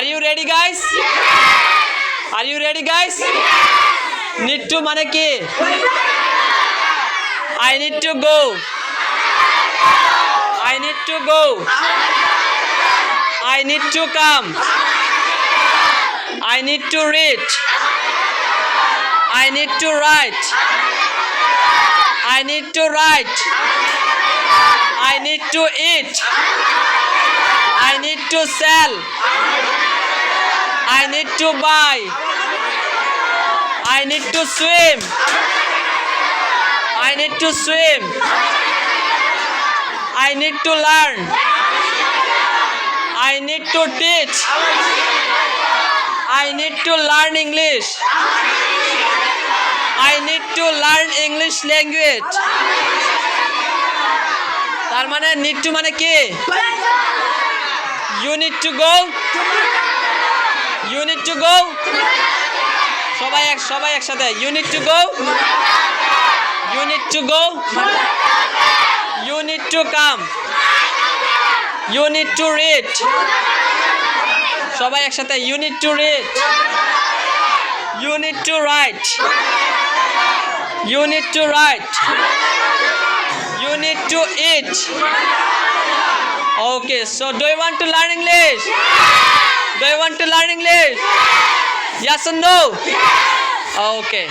Are you ready, guys? Yes. Are you ready, guys? Yes. Need to maneki. I need to go. I need to go. I need to come. I need to read. I need to write. I need to write. I need to eat. I need to sell. need to buy. I need to swim. I need to swim. I need to learn. I need to teach. I need to learn English. I need to learn English language. তার মানে need to মানে কি you need to go you need to go সবাই এক সবাই একসাথে you need to go you need to go you need to come you need to read সবাই একসাথে you need to read you need to write you need to write you need to eat Okay, so do you want to learn English? Do you want to learn English? Yes, yes or no? Yes. Okay.